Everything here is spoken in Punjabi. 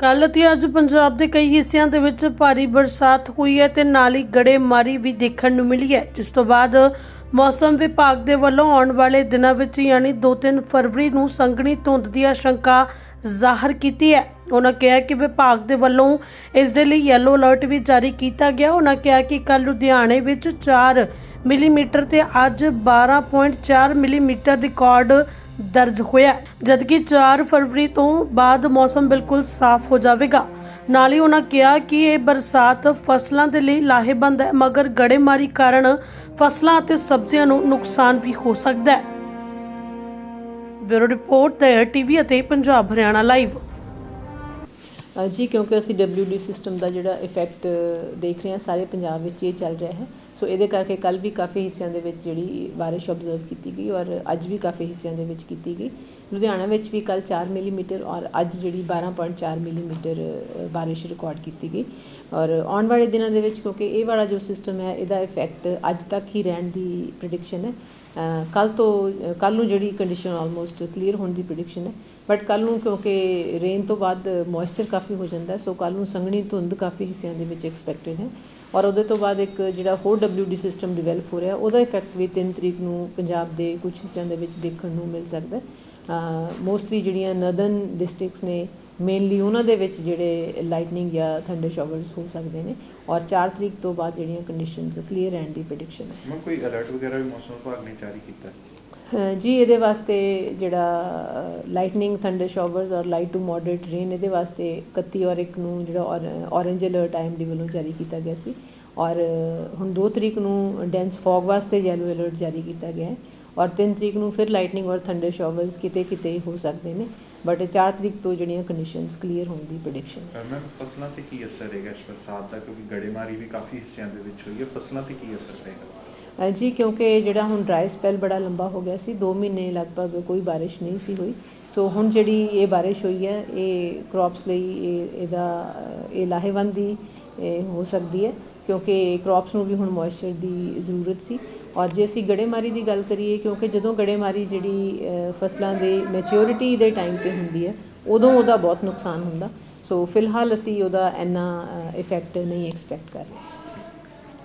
ਕੱਲ੍ਹ ਅਤੇ ਅੱਜ ਪੰਜਾਬ ਦੇ ਕਈ ਹਿੱਸਿਆਂ ਦੇ ਵਿੱਚ ਭਾਰੀ ਬਰਸਾਤ ਹੋਈ ਹੈ ਤੇ ਨਾਲ ਹੀ ਗੜੇਮਾਰੀ ਵੀ ਦੇਖਣ ਨੂੰ ਮਿਲੀ ਹੈ। ਜਿਸ ਤੋਂ ਬਾਅਦ ਮੌਸਮ ਵਿਭਾਗ ਦੇ ਵੱਲੋਂ ਆਉਣ ਵਾਲੇ ਦਿਨਾਂ ਵਿੱਚ ਯਾਨੀ 2-3 ਫਰਵਰੀ ਨੂੰ ਸੰਘਣੀ ਧੁੰਦ ਦੀ ਆਸ਼ੰਕਾ ਜ਼ਾਹਰ ਕੀਤੀ ਹੈ। ਉਹਨਾਂ ਕਿਹਾ ਕਿ ਵਿਭਾਗ ਦੇ ਵੱਲੋਂ ਇਸ ਦੇ ਲਈ ਯੈਲੋ ਅਲਰਟ ਵੀ ਜਾਰੀ ਕੀਤਾ ਗਿਆ। ਉਹਨਾਂ ਕਿਹਾ ਕਿ ਕੱਲ੍ਹ ਲੁਧਿਆਣੇ ਵਿੱਚ 4 ਮਿਲੀਮੀਟਰ ਤੇ ਅੱਜ 12.4 ਮਿਲੀਮੀਟਰ ਰਿਕਾਰਡ ਦਰਜ ਹੋਇਆ ਜਦਕਿ 4 ਫਰਵਰੀ ਤੋਂ ਬਾਅਦ ਮੌਸਮ ਬਿਲਕੁਲ ਸਾਫ਼ ਹੋ ਜਾਵੇਗਾ। ਨਾਲ ਹੀ ਉਹਨਾਂ ਕਿਹਾ ਕਿ ਇਹ ਬਰਸਾਤ ਫਸਲਾਂ ਦੇ ਲਈ ਲਾਹੇਵੰਦ ਹੈ, ਮਗਰ ਗੜੇਮਾਰੀ ਕਾਰਨ ਫਸਲਾਂ ਅਤੇ ਸਬਜ਼ੀਆਂ ਨੂੰ ਨੁਕਸਾਨ ਵੀ ਹੋ ਸਕਦਾ ਹੈ। ਬਿਊਰੋ ਰਿਪੋਰਟ ਦੇ ਟੀਵੀ ਅਤੇ ਪੰਜਾਬ ਹਰਿਆਣਾ ਲਾਈਵ। ਜੀ, ਕਿਉਂਕਿ ਅਸੀਂ WD ਸਿਸਟਮ ਦਾ ਜਿਹੜਾ ਇਫੈਕਟ ਦੇਖ ਰਹੇ ਹਾਂ, ਸਾਰੇ ਪੰਜਾਬ ਵਿੱਚ ਇਹ ਚੱਲ ਰਿਹਾ ਹੈ। ਸੋ ਇਹਦੇ ਕਰਕੇ ਕੱਲ ਵੀ ਕਾਫੀ ਹਿੱਸਿਆਂ ਦੇ ਵਿੱਚ ਜਿਹੜੀ ਬਾਰਿਸ਼ ਆਬਜ਼ਰਵ ਕੀਤੀ ਗਈ ਔਰ ਅੱਜ ਵੀ ਕਾਫੀ ਹਿੱਸਿਆਂ ਦੇ ਵਿੱਚ ਕੀਤੀ ਗਈ। ਲੁਧਿਆਣਾ ਵਿੱਚ ਵੀ ਕੱਲ 4 ਮਿਲੀਮੀਟਰ ਔਰ ਅੱਜ ਜਿਹੜੀ 12.4 ਮਿਲੀਮੀਟਰ ਬਾਰਿਸ਼ ਰਿਕਾਰਡ ਕੀਤੀ ਗਈ। ਔਰ ਆਉਣ ਵਾਲੇ ਦਿਨਾਂ ਦੇ ਵਿੱਚ, ਕਿਉਂਕਿ ਇਹ ਵਾਲਾ ਜੋ ਸਿਸਟਮ ਹੈ, ਇਹਦਾ ਇਫੈਕਟ ਅੱਜ ਤੱਕ ਹੀ ਰਹਿਣ ਦੀ ਪ੍ਰੈਡਿਕਸ਼ਨ ਹੈ। ਕੱਲ ਤੋਂ ਕੱਲ ਨੂੰ ਜਿਹੜੀ ਕੰਡੀਸ਼ਨ ਆਲਮੋਸਟ ਕਲੀਅਰ ਹੋਣ ਦੀ ਪ੍ਰੈਡਿਕਸ਼ਨ ਹੈ। ਬਟ ਕੱਲ ਨੂੰ ਕਿਉਂਕਿ ਰੇਨ ਤੋਂ ਬਾਅਦ ਮੋਇਸਚਰ ਕਾਫੀ ਹੋ ਜਾਂਦਾ ਸੋ ਕੱਲ ਨੂੰ ਸੰਘਣੀ ਧੁੰਦ ਕਾਫੀ ਹਿੱਸਿਆਂ ਦੇ ਵਿੱਚ ਐਕਸਪੈਕਟਡ ਹੈ। ਔਰ ਉਹਦੇ ਤੋਂ ਬਾਅਦ ਇੱਕ ਜਿਹੜਾ ਹੋਰ WD ਸਿਸਟਮ ਡਿਵੈਲਪ ਹੋ ਰਿਹਾ, ਉਹਦਾ ਇਫੈਕਟ ਵੀ 3 ਤਰੀਕ ਨੂੰ ਪੰਜਾਬ ਦੇ ਕੁਝ ਹਿੱਸਿਆਂ ਦੇ ਵਿੱਚ ਦੇਖਣ ਨੂੰ ਮਿਲ ਸਕਦਾ ਮੋਸਟਲੀ ਜਿਹੜੀਆਂ ਨਰਦਰਨ ਡਿਸਟ੍ਰਿਕਟਸ ਨੇ ਮੇਨਲੀ ਉਹਨਾਂ ਦੇ ਵਿੱਚ ਜਿਹੜੇ ਲਾਈਟਨਿੰਗ ਜਾਂ ਥੰਡਰ ਸ਼ਾਵਰਸ ਹੋ ਸਕਦੇ ਨੇ। ਔਰ 4 ਤਰੀਕ ਤੋਂ ਬਾਅਦ ਜਿਹੜੀਆਂ ਕੰਡੀਸ਼ਨਸ ਕਲੀਅਰ ਰਹਿਣ ਦੀ ਪ੍ਰੈਡਿਕਸ਼ਨ ਹੈ। ਮੈਂ ਕੋਈ ਅਲਰਟ ਵਗੈਰਾ ਵੀ ਮੌਸਮ ਵਿਭਾਗ ਨੇ ਜਾਰੀ ਕੀਤਾ? ਜੀ, ਇਹਦੇ ਵਾਸਤੇ ਜਿਹੜਾ ਲਾਈਟਨਿੰਗ ਥੰਡਰ ਸ਼ਾਵਰਸ ਔਰ ਲਾਈਟ ਟੂ ਮੋਡਰੇਟ ਰੇਨ ਇਹਦੇ ਵਾਸਤੇ 31 ਔਰ 1 ਨੂੰ ਜਿਹੜਾ ਔਰੇਂਜ ਅਲਰਟ ਆਈਐਮਡੀ ਵੱਲੋਂ ਜਾਰੀ ਕੀਤਾ ਗਿਆ ਸੀ। ਔਰ ਹੁਣ 2 ਤਰੀਕ ਨੂੰ ਡੈਂਸ ਫੌਗ ਵਾਸਤੇ ਯੈਲੋ ਅਲਰਟ ਜਾਰੀ ਕੀਤਾ ਗਿਆ ਹੈ। ਔਰ 3 ਤਰੀਕ ਨੂੰ ਫਿਰ ਲਾਈਟਨਿੰਗ ਔਰ ਥੰਡਰ ਸ਼ਾਵਰਸ ਕਿਤੇ ਕਿਤੇ ਹੋ ਸਕਦੇ ਨੇ। ਬਟ 4 ਤਰੀਕ ਤੋਂ ਜਿਹੜੀਆਂ ਕੰਡੀਸ਼ਨਸ ਕਲੀਅਰ ਹੋਣ ਦੀ ਪ੍ਰੈਡਿਕਸ਼ਨ ਹੈ। ਮੈਂ ਫਸਲਾਂ ਤੇ ਕੀ ਅਸਰ ਰਹੇਗਾ ਇਸ ਬਰਸਾਤ ਦਾ? ਕਿਉਂਕਿ ਗੜੇਮਾਰੀ ਵੀ ਕਾਫੀ ਹਿੱਸਿਆਂ ਦੇ ਵਿੱਚ ਹੋਈ ਹੈ। ਫਸਲਾਂ ਤੇ ਕੀ ਅਸਰ ਪਏਗਾ? ਜੀ ਕਿਉਂਕਿ ਜਿਹੜਾ ਹੁਣ ਡਰਾਈ ਸਪੈਲ ਬੜਾ ਲੰਬਾ ਹੋ ਗਿਆ ਸੀ 2 ਮਹੀਨੇ ਲਗਭਗ ਕੋਈ ਬਾਰਿਸ਼ ਨਹੀਂ ਸੀ ਹੋਈ। ਸੋ ਹੁਣ ਜਿਹੜੀ ਇਹ ਬਾਰਿਸ਼ ਹੋਈ ਹੈ ਇਹ ਕ੍ਰੌਪਸ ਲਈ ਇਹ ਇਹਦਾ ਅ, ਇਹ ਲਾਹੇਵੰਦੀ ਇਹ ਹੋ ਸਕਦੀ ਹੈ ਕਿਉਂਕਿ ਕ੍ਰੌਪਸ ਨੂੰ ਵੀ ਹੁਣ ਮੋਇਸਚਰ ਦੀ ਜ਼ਰੂਰਤ ਸੀ। ਔਰ ਜੇ ਅਸੀਂ ਗੜੇਮਾਰੀ ਦੀ ਗੱਲ ਕਰੀਏ ਕਿਉਂਕਿ ਜਦੋਂ ਗੜੇਮਾਰੀ ਜਿਹੜੀ ਫਸਲਾਂ ਦੇ ਮੈਚਿਓਰਿਟੀ ਦੇ ਟਾਈਮ ਤੇ ਹੁੰਦੀ ਹੈ ਉਦੋਂ ਉਹਦਾ ਬਹੁਤ ਨੁਕਸਾਨ ਹੁੰਦਾ। ਸੋ ਫਿਲਹਾਲ ਅਸੀਂ ਉਹਦਾ ਇੰਨਾ ਇਫੈਕਟ ਨਹੀਂ ਐਕਸਪੈਕਟ ਕਰ ਰਹੇ।